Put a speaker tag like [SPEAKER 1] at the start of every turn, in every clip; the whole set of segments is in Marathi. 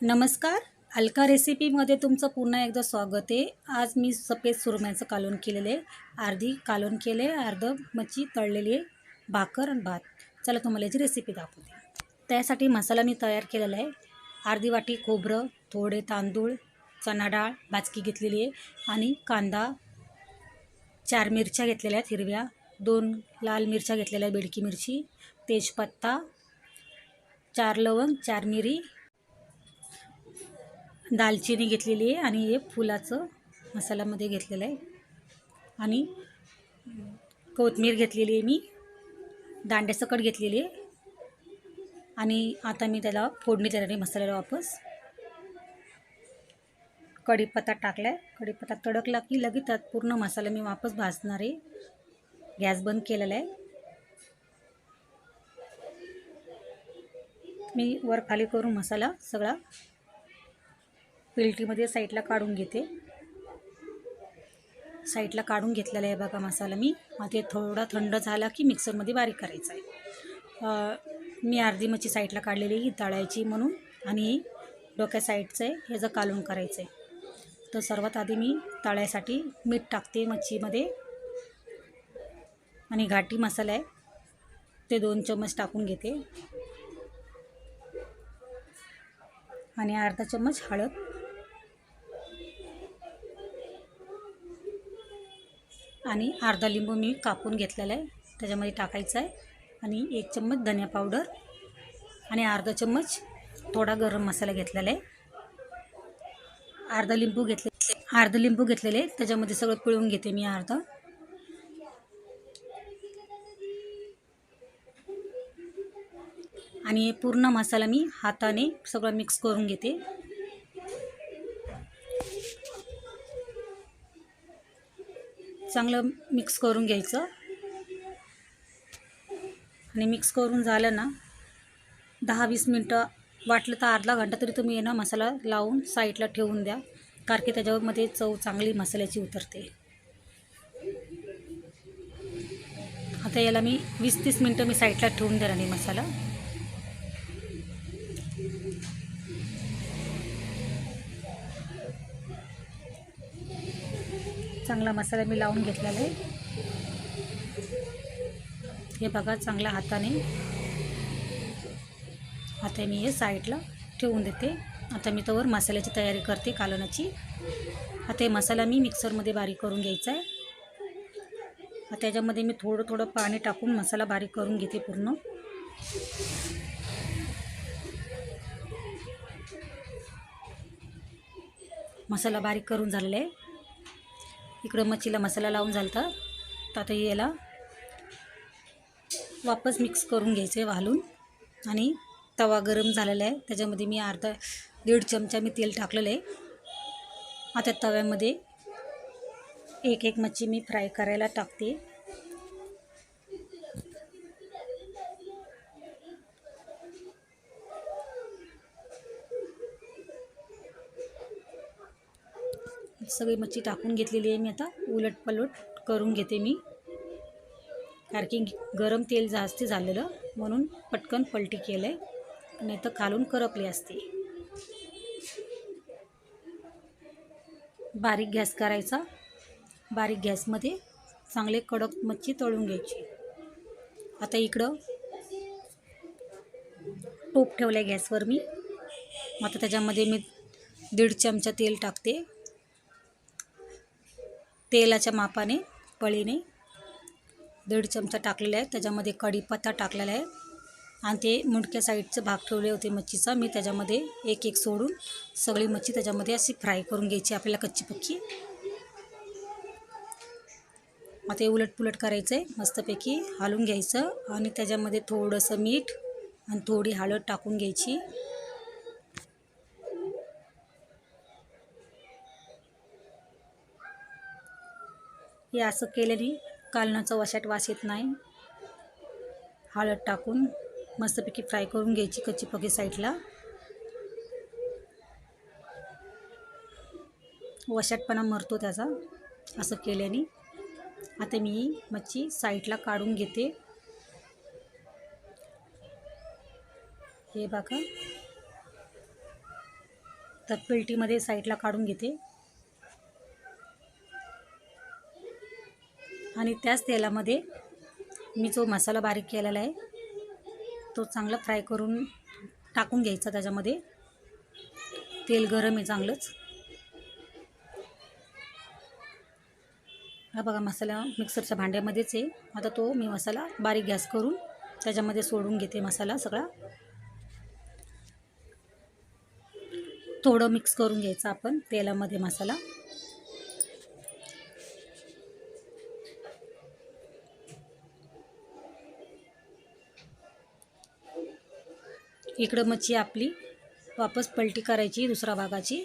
[SPEAKER 1] नमस्कार. अलका रेसिपीमध्ये तुमचं पुन्हा एकदा स्वागत आहे. आज मी सफेद सुरम्याचं कालवण केलेलं आहे. अर्धी कालवण केले अर्ध मच्छी तळलेली आहे. भाकर आणि भात. चला तुम्हाला याची रेसिपी दाखवते. त्यासाठी मसाला मी तयार केलेला आहे. अर्धी वाटी खोबरं थोडे तांदूळ चणा डाळ भाजकी घेतलेली आहे आणि कांदा चार मिरच्या घेतलेल्या आहेत हिरव्या दोन लाल मिरच्या घेतलेल्या आहेत बेडकी मिरची तेजपत्ता चार लवंग चार मिरी दालचिनी घेतलेली आहे आणि हे फुलाचं मसाल्यामध्ये घेतलेलं आहे. आणि कोथमीर घेतलेली आहे मी दांड्यासकट घेतलेली आहे. आणि आता मी त्याला फोडणी देणार आहे मसाल्याला वापस. कढीपत्ता टाकला आहे कढीपत्ता तडकला की लगेच त्यात पूर्ण मसाला मी वापस भाजणार आहे. गॅस बंद केलेला आहे. मी वर खाली करून मसाला सगळा पिल्टीमध्ये साईडला काढून घेते. साईडला काढून घेतलेला आहे बघा मसाला मी. ते थोडा थंड झाला की मिक्सरमध्ये बारीक करायचा आहे. मी अर्धी मच्छी साईडला काढलेली ही तळायची म्हणून. आणि डोक्या साईडचं आहे ह्याचं कालून करायचं आहे. तर सर्वात आधी मी तळ्यासाठी मीठ टाकते मच्छीमध्ये. आणि घाटी मसाला आहे ते दोन चम्मच टाकून घेते. आणि अर्धा चम्मच हळद. आणि अर्धा लिंबू मी कापून घेतलेला आहे. त्याच्यामध्ये टाकायचं आहे. आणि एक चम्मच धनिया पावडर आणि अर्धा चम्मच थोडा गरम मसाला घेतलेला आहे. अर्धा लिंबू घेतले अर्धा लिंबू घेतलेले त्याच्यामध्ये सगळं पिळून घेते मी अर्धा. आणि पूर्ण मसाला मी हाताने सगळं मिक्स करून घेते. चांगलं मिक्स करून घ्यायचं. आणि मिक्स करून झालं ना दहा वीस मिनटं वाटलं तर अर्धा घंटा तरी तुम्ही ये ना मसाला लावून साईडला ठेवून द्या. कारण की त्याच्यामध्ये चव चांगली मसाल्याची उतरते. आता याला मी वीस तीस मिनटं मी साईडला ठेवून देणार नाही मसाला. चांगला मसाला मी लावून घेतलेला आहे. हे बघा चांगल्या हाताने. आता मी हे साईडला ठेवून देते. आता मी तोवर मसाल्याची तयारी करते कालवणाची. आता हे मसाला मी मिक्सरमध्ये बारीक करून घ्यायचा आहे. आता त्याच्यामध्ये मी थोडं थोडं पाणी टाकून मसाला बारीक करून घेते पूर्ण. मसाला बारीक करून झालेला आहे. इकडं मच्छीला मसाला लावून झालता. तर आता याला वापस मिक्स करून घ्यायचं आहे वालून. आणि तवा गरम झालेला आहे. त्याच्यामध्ये मी अर्धा दीड चमचा मी तेल टाकलेलं आहे. आता तव्यामध्ये एक एक मच्छी मी फ्राय करायला टाकते. सगळी मच्छी टाकून घेतलेली आहे मी आता. उलट पलट करून घेते मी. कारण की गरम तेल जास्त झालेलं म्हणून पटकन पलटी केलं आहे नाही तर खालून करपली असते. बारीक गॅस करायचा. बारीक गॅसमध्ये चांगले कडक मच्छी तळून घ्यायची. आता इकडं टोप ठेवलं आहे गॅसवर मी. आता त्याच्यामध्ये मी दीड चमचा तेल टाकते. तेलाच्या मापाने पळीने दीड चमचा टाकलेला आहे. त्याच्यामध्ये कढीपत्ता टाकलेला आहे. आणि ते मुंडक्या साईडचं भाग ठेवले होते मच्छीचा. मी त्याच्यामध्ये एक एक सोडून सगळी मच्छी त्याच्यामध्ये अशी फ्राय करून घ्यायची आपल्याला कच्ची पक्की. आता हे उलट पुलट करायचं आहे. मस्तपैकी हालून घ्यायचं. आणि त्याच्यामध्ये थोडंसं मीठ आणि थोडी हळद टाकून घ्यायची. हे असं केल्याने कालनाचा वशाट वास येत नाही. हळद टाकून मस्तपैकी फ्राय करून घ्यायची कच्ची पकी साईडला. वशाटपणा मरतो त्याचा असं केल्याने. आता मी मच्छी साईडला काढून घेते. हे बघा. तर पेल्टीमध्ये साईडला काढून घेते. आणि त्याच तेलामध्ये मी जो मसाला बारीक केलेला आहे तो चांगला फ्राय करून टाकून घ्यायचा त्याच्यामध्ये. तेल गरम आहे चांगलंच. हा बघा मसाला मिक्सरच्या भांड्यामध्येच आहे. आता तो मी मसाला बारीक गॅस करून त्याच्यामध्ये सोडून घेते मसाला सगळा. थोडं मिक्स करून घ्यायचं आपण तेलामध्ये मसाला. इकडं मच्छी आपली वापस पलटी करायची दुसऱ्या भागाची.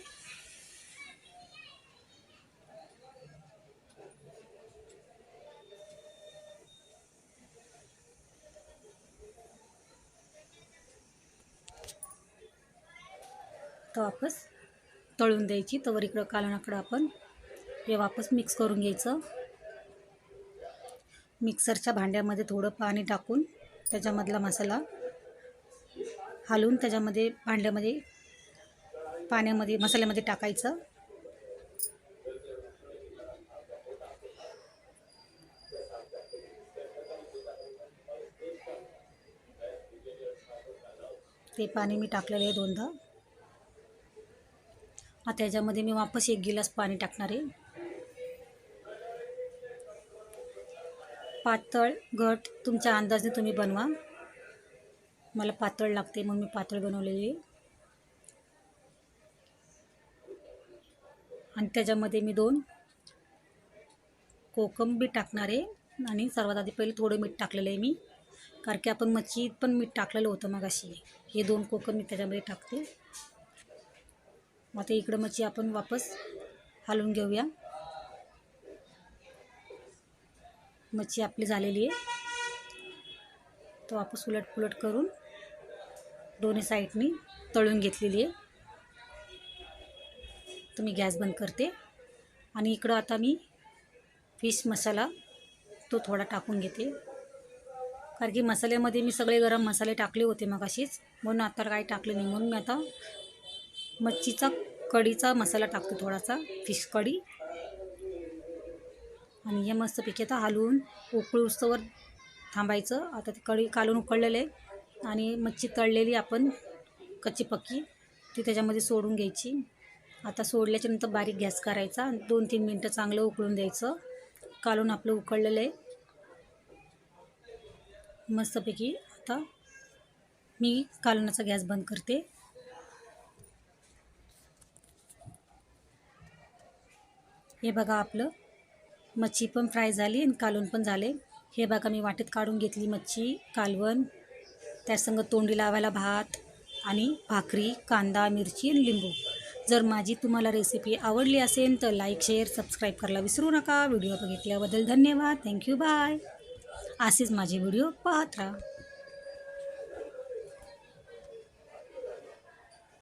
[SPEAKER 1] तर वापस तळून द्यायची. तर इकडं कालनाकडं आपण हे वापस मिक्स करून घ्यायचं. मिक्सरच्या भांड्यामध्ये थोडं पाणी टाकून त्याच्यामधला मसाला हलवून त्याच्यामध्ये भांड्यामध्ये पाण्यामध्ये मसाल्यामध्ये टाकायचं. ते पाणी मी टाकलेलं आहे दोनदा. आता त्याच्यामध्ये मी वापस एक गिलास पाणी टाकणार आहे. पातळ घट तुमच्या अंदाजाने तुम्ही बनवा. मला पातळ लागते मग मी पातळ बनवलेली. आहे आणि त्याच्यामध्ये मी दोन कोकम बी टाकणार आहे. आणि सर्वात आधी पहिले थोडं मीठ टाकलेलं आहे मी. कारण की आपण मच्छीत पण मीठ टाकलेलं होतं मग अशी हे दोन कोकम मी त्याच्यामध्ये टाकते. आता इकडं मच्छी आपण वापस हलवून घेऊया. मच्छी आपली झालेली आहे. तो वापस उलट पुलट करून दोन्ही साईडनी तळून घेतलेली आहे. तर मी गॅस बंद करते. आणि इकडं आता मी फिश मसाला तो थोडा टाकून घेते. कारण की मसाल्यामध्ये मी सगळे गरम मसाले टाकले होते मग अशीच म्हणून आता काही टाकले नाही. म्हणून मी आता मच्छीचा कढीचा मसाला टाकतो थोडासा फिश कढी आणि हे मस्तपैकी आता हलवून उकळूस्तवर थांबायचं. आता ते कढी कालून उकळलेलं आहे आणि मच्छी तळलेली आपण कच्ची पक्की ती त्याच्यामध्ये सोडून घ्यायची. आता सोडल्याच्यानंतर बारीक गॅस करायचा दोन तीन मिनटं चांगलं उकळून द्यायचं. कालून आपलं उकळलेलं आहे. मस्तपैकी आता मी कालवणाचा गॅस बंद करते. हे बघा आपलं मच्छी पण फ्राय झाली आणि कालून पण झाले. हे बघा मी वाटेत काढून घेतली मच्छी कालवण त्यासंग तोंडी लावायला भात आणि भाकरी कांदा मिरची आणि लिंबू. जर माझी तुम्हाला रेसिपी आवडली असेल तर लाईक शेअर सबस्क्राईब करायला विसरू नका. व्हिडिओ बघितल्याबद्दल धन्यवाद. थँक्यू बाय असेच माझे व्हिडिओ पाहत राहा.